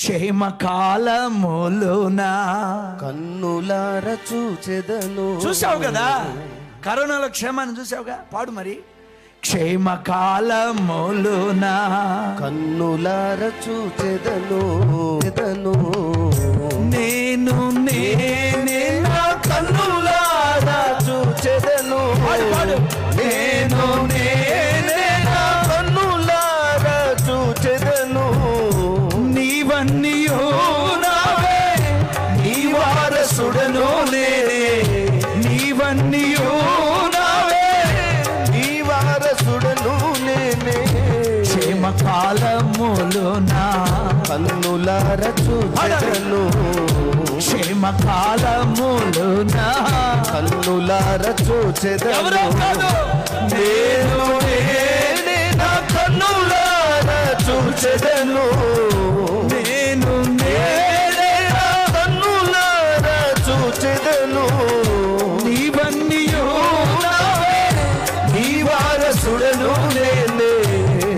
క్షేమకాలములునా కన్నులార చూచెదను. చూసావు కదా? కరోనాలో క్షేమాన్ని చూసావుగా? పాడు మరి. క్షేమకాలములునా కన్నులార చూచెదను. చెదను. నేను నేనే వారసుడను నేనే క్షేమకాలములునా కన్నులార చూచెదను క్షేమకాలములునా కన్నులార చూచెదను ఎవరో కాదు. నేను నేనే నా కన్నులార చూచెదను వారసుడను నేనే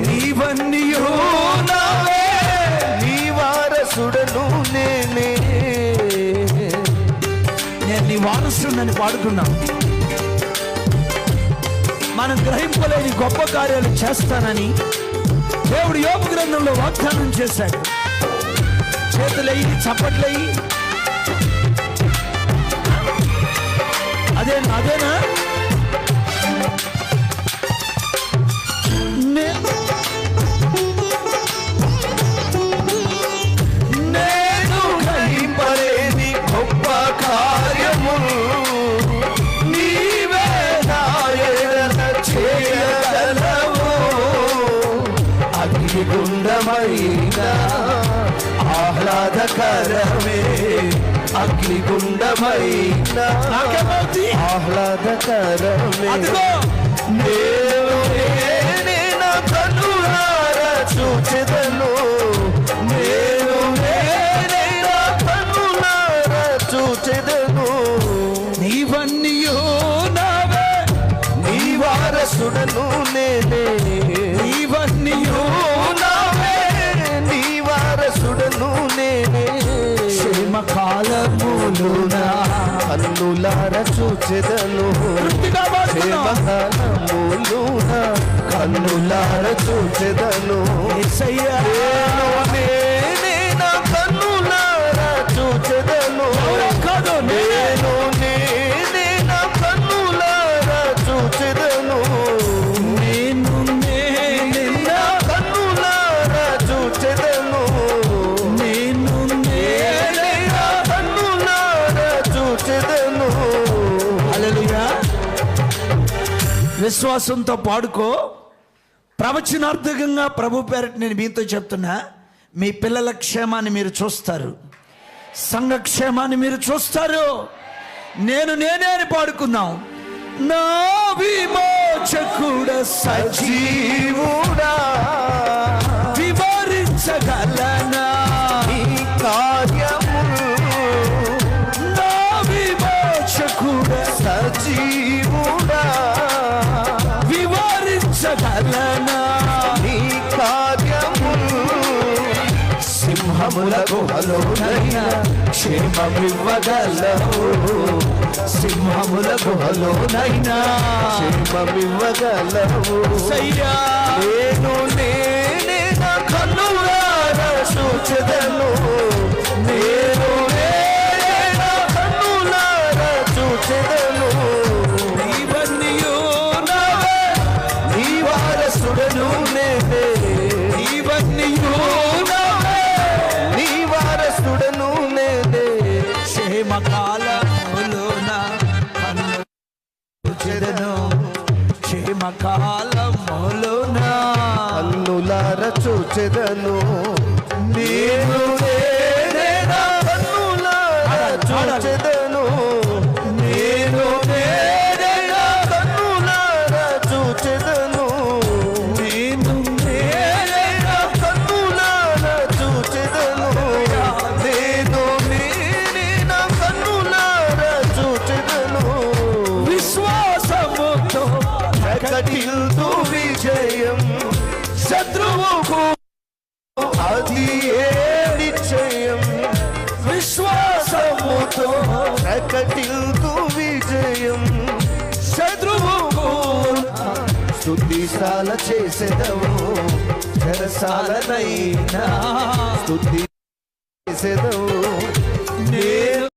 నీవన్నీయో నావే నీ వారసుడను నేనే. నేను నీ వారసుడని పాడుకున్నాం మనం గ్రహింపలేని గొప్ప కార్యాలు చేస్తానని దేవుడు యోగ గ్రంథంలో వాగ్దానం చేశాడు. చేతులయ్యి చప్పట్లయ్యి. అదే అదేనా? అగ్నిగుండమైన ఆహ్లాదకరమే అగ్నిగుండమైన? ఆహ్లాదకరమే నేను నేనే నా చూచెదను. నేను నేనే నా చూచెదను. నీవన్నీయో నావే. నీ వారసుడను నేనే. నీవన్నీయో క్షేమకాలములునా కన్నులార చూచెదను. క్షేమకాలములున కన్నులార చూచెదను నేనే విశ్వాసంతో పాడుకో. ప్రవచనార్థకంగా ప్రభు పేరటి నేను మీతో చెప్తున్నా మీ పిల్లల క్షేమాన్ని మీరు చూస్తారు. సంఘ క్షేమాన్ని మీరు చూస్తారు. నేను నేనే అని పాడుకున్నాం నా విమోచకుడ సజీవుడా జీవుడా వివరించగలనా? వివరించగలనా నీ కార్యములు సింహముల గుహలోనైనా క్షేమమివ్వగలవు. సింహముల గుహలోనైనా క్షేమమివ్వగలవు. సయ్యా! నేను నేనే క్షేమకాలములోన చెదను. క్షేమకాలములోన అల్లులార చూచెదను. నేను చూచెదను. దాటిల్దు విజయం శత్రువుకు అది ఏ నిశ్చయం విశ్వాసముతో ప్రకటిల్దు విజయం శత్రువుకు స్థుతిశాల చేసేదవు. చెరసాలనైనా స్థుతి చేసేదవు.